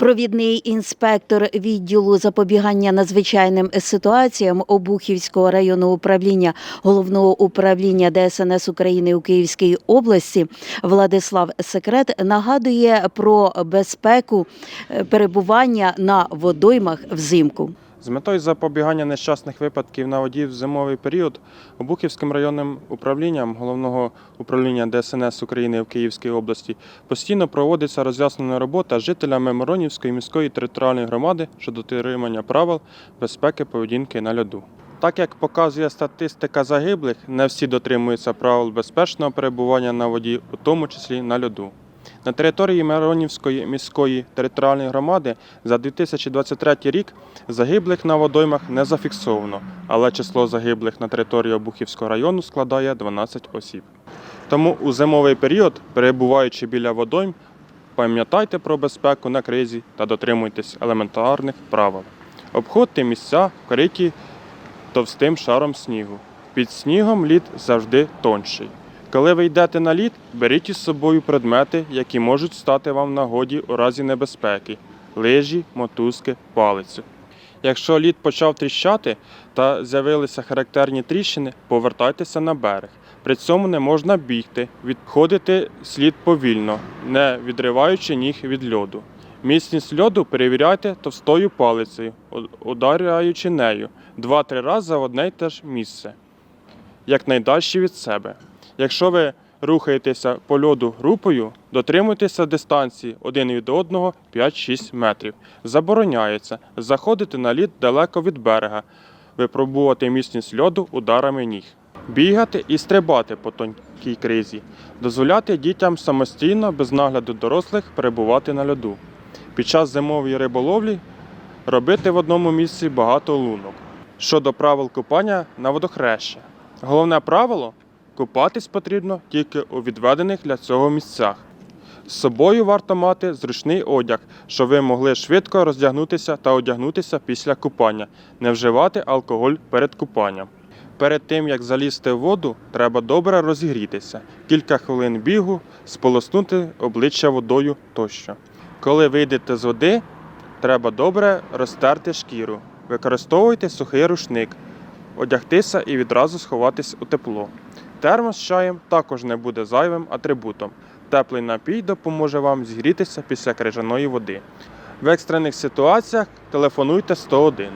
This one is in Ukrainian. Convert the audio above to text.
Провідний інспектор відділу запобігання надзвичайним ситуаціям Обухівського районного управління головного управління ДСНС України у Київській області Владислав Секрет нагадує про безпеку е, перебування на водоймах взимку. З метою запобігання нещасних випадків на воді в зимовий період Обухівським районним управлінням головного управління ДСНС України в Київській області постійно проводиться роз'яснена робота жителями Миронівської міської територіальної громади щодо дотримання правил безпеки поведінки на льоду. Так як показує статистика загиблих, не всі дотримуються правил безпечного перебування на воді, у тому числі на льоду. На території Миронівської міської територіальної громади за 2023 рік загиблих на водоймах не зафіксовано, але число загиблих на території Обухівського району складає 12 осіб. Тому у зимовий період, перебуваючи біля водойм, пам'ятайте про безпеку на кризі та дотримуйтесь елементарних правил. Обходьте місця вкриті товстим шаром снігу. Під снігом лід завжди тонший. Коли ви йдете на лід, беріть із собою предмети, які можуть стати вам в нагоді у разі небезпеки лижі, мотузки, палицю. Якщо лід почав тріщати та з'явилися характерні тріщини, повертайтеся на берег. При цьому не можна бігти, відходити слід повільно, не відриваючи ніг від льоду. Міцність льоду перевіряйте товстою палицею, ударяючи нею 2-3 рази в одне й те ж місце, якнайдальше від себе. Якщо ви рухаєтеся по льоду групою, дотримуйтеся дистанції один від одного 5-6 метрів. Забороняється заходити на лід далеко від берега, випробувати міцність льоду ударами ніг. Бігати і стрибати по тонкій кризі, дозволяти дітям самостійно, без нагляду дорослих, перебувати на льоду. Під час зимової риболовлі робити в одному місці багато лунок. Щодо правил купання на водохреща. Головне правило купатись потрібно тільки у відведених для цього місцях. З собою варто мати зручний одяг, щоб ви могли швидко роздягнутися та одягнутися після купання, не вживати алкоголь перед купанням. Перед тим як залізти в воду, треба добре розігрітися, кілька хвилин бігу, сполоснути обличчя водою тощо. Коли вийдете з води, треба добре розтерти шкіру. Використовуйте сухий рушник, одягтися і відразу сховатись у тепло. Термос з чаєм також не буде зайвим атрибутом. Теплий напій допоможе вам зігрітися після крижаної води. В екстрених ситуаціях телефонуйте 101.